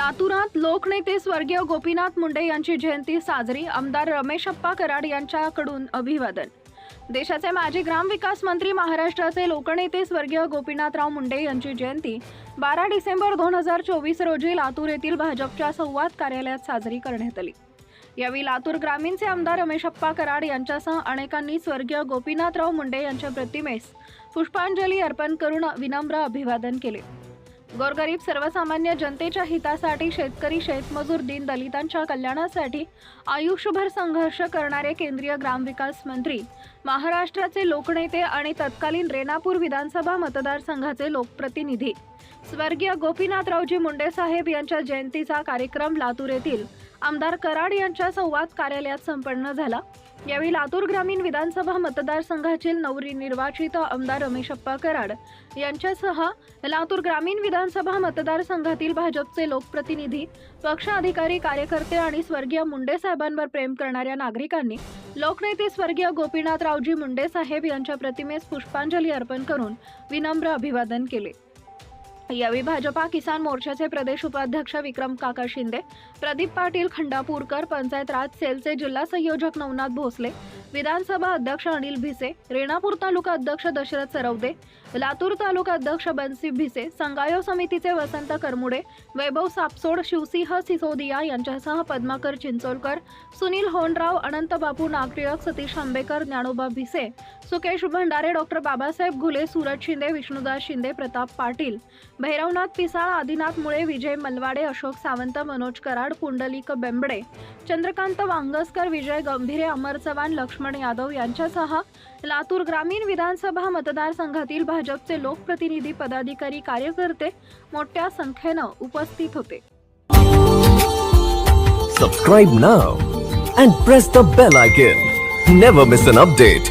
लातूरात लोकनेते स्वर्गीय गोपीनाथ मुंडे यांची जयंती साजरी. आमदार रमेशप्पा कराड यांच्याकडून अभिवादन. देशाचे माजी ग्रामविकास मंत्री महाराष्ट्राचे लोकनेते स्वर्गीय गोपीनाथराव मुंडे यांची जयंती. बारा डिसेंबर दोन हजार चोवीस रोजी लातूर येथील भाजपच्या संवाद कार्यालयात साजरी करण्यात आली. यावेळी लातूर ग्रामीणचे आमदार रमेशप्पा कराड यांच्यासह अनेकांनी स्वर्गीय गोपीनाथराव मुंडे यांच्या प्रतिमेस पुष्पांजली अर्पण करून विनम्र अभिवादन केले. गोरगरीब सर्वसामान्य जनतेच्या हितासाठी शेतकरी शेतमजूर दीन दलितांच्या कल्याणासाठी आयुष्यभर संघर्ष करणारे केंद्रीय ग्रामविकास मंत्री महाराष्ट्राचे लोकनेते आणि तत्कालीन रेणापूर विधानसभा मतदारसंघाचे लोकप्रतिनिधी. स्वर्गीय गोपीनाथरावजी मुंडे साहेब यांच्या जयंतीचा कार्यक्रम लातूर येथील आमदार कराड यांच्या संवाद कार्यालयात संपन्न झाला. यावेळी लातूर ग्रामीण विधानसभा मतदारसंघातील नवनिर्वाचित आमदार रमेशप्पा कराड यांच्यासह लातूर ग्रामीण विधानसभा मतदारसंघातील भाजपचे लोकप्रतिनिधी पक्ष अधिकारी कार्यकर्ते आणि स्वर्गीय मुंडे साहेबांवर प्रेम करणाऱ्या नागरिकांनी लोकनेते स्वर्गीय गोपीनाथरावजी मुंडे साहेब यांच्या प्रतिमेस पुष्पांजली अर्पण करून विनम्र अभिवादन केले. यावेळी भाजपा किसान मोर्चाचे प्रदेश उपाध्यक्ष विक्रम काका शिंदे प्रदीप पाटील खंडापूरकर पंचायत राज सेलचे जिल्हा संयोजक नवनाथ भोसले विधानसभा अध्यक्ष अनिल भिसे रेणापूर तालुका अध्यक्ष दशरथ सरवदे लातूर तालुका अध्यक्ष बनसी भिसे संगायो समितीचे वसंत करमुडे वैभव सापसोड शिवसिंह सिसोदिया यांच्यासह पद्माकर चिंचोलकर सुनील होनराव अनंत बापू नागटिळक सतीश आंबेकर ज्ञानोबा भिसे सुकेश भंडारे डॉक्टर बाबासाहेब घुले सूरज शिंदे विष्णुदास शिंदे प्रताप पाटील भैरवनाथ पिसाळ आदिनाथ मुळे विजय मलवाडे अशोक सावंत मनोज कराड पुंडलिक बेंबडे चंद्रकांत वांगसकर विजय गंभीरे अमर चव्हाण लक्ष्मण यादव यांच्यासह लातूर ग्रामीण विधानसभा मतदारसंघातील भाजपचे लोकप्रतिनिधी पदाधिकारी कार्यकर्ते मोठ्या संख्येनं उपस्थित होते. Subscribe now and press the bell icon never miss an update